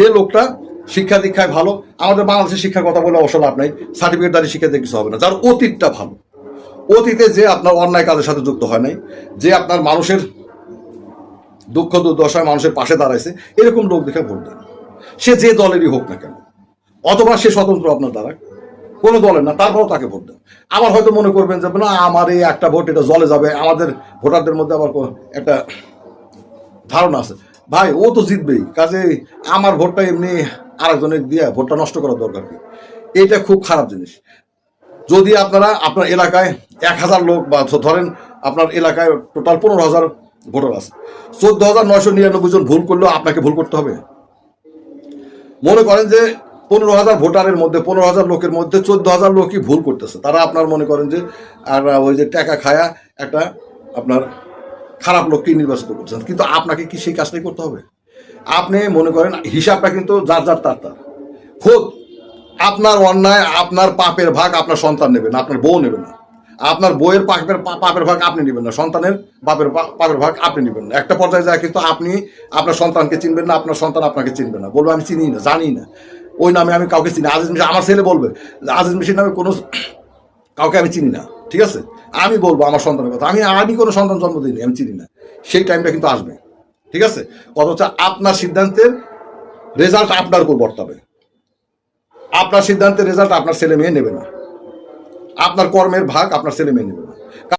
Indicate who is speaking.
Speaker 1: যে লোকটা শিক্ষা দীক্ষায় ভালো, আমাদের বাংলাদেশের শিক্ষার কথা বলে অবশ্য লাভ নাই সার্টিফিকেট দাঁড়িয়ে শিক্ষা দিয়ে কিছু হবে না। যার অতীতটা ভালো। অতীতে যে আপনার অন্যায় কাজের সাথে যুক্ত হয় নাই, যে আপনার মানুষের দুঃখ দুর্দশায় মানুষের পাশে দাঁড়াইছে, এরকম লোক দেখে ভোট দেন সে যে দলেরই হোক না কেন। অথবা সে স্বতন্ত্র আপনার দ্বারা। কোনো দলের না, তারপরেও তাকে ভোট দেন আবার হয়তো মনে করবেন যে, না, আমার এই একটা ভোট, এটা জলে যাবে। আমাদের ভোটারদের মধ্যে আবার একটা ধারণা আছে। ভাই, ও তো জিতবেই। কাজে আমার ভোটটা এমনি আরেকজনের দিয়ে ভোটটা নষ্ট করার দরকার কি? এটা খুব খারাপ জিনিস। যদি আপনারা আপনার এলাকায় এক হাজার লোক বা ধরেন আপনার এলাকায় টোটাল পনেরো হাজার ভোটার আছে, চোদ্দ হাজার নয়শো নিরানব্বই জন ভুল করলেও আপনাকে ভুল করতে হবে? মনে করেন যে পনেরো হাজার ভোটারের মধ্যে, পনেরো হাজার লোকের মধ্যে চোদ্দ হাজার লোকই ভুল করতেছে। তারা আপনার মনে করেন যে, আর ওই যে টাকা খায়া একটা আপনার খারাপ লোককেই নির্বাচিত করছেন। কিন্তু আপনাকে কি সেই কাজটাই করতে হবে? আপনি মনে করেন, হিসাবটা কিন্তু যার যার তার তার। খোদ, আপনার অন্যায়, আপনার পাপের ভাগ আপনার সন্তান নেবে না আপনার বউ নেবে না। আপনার বইয়ের পাপের পাপের ভাগ আপনি নেবেন না, সন্তানের বাপের পাপের ভাগ আপনি নেবেন না। একটা পর্যায়ে যায় কিন্তু আপনি আপনার সন্তানকে চিনবেন না, আপনার সন্তান আপনাকে চিনবে না। বলব, আমি চিনি না, জানি না। ওই নামে আমি কাউকে চিনি আজিজ মিশন আমার ছেলে বলবে, আজিজ মিশন নামে কোনো কাউকে আমি চিনি না, ঠিক আছে? আমি বলব আমার সন্তানের কথা। আমি আমি কোনো সন্তান জন্ম দিইনি, আমি চিনি না। সেই টাইমটা কিন্তু আসবে, ঠিক আছে? হচ্ছে আপনার সিদ্ধান্তের রেজাল্ট আপনার উপর বর্তাবে। আপনার সিদ্ধান্তের রেজাল্ট আপনার ছেলে মেয়ে নেবে না। আপনার কর্মের ভাগ আপনার ছেলে মেয়ে নেবে না।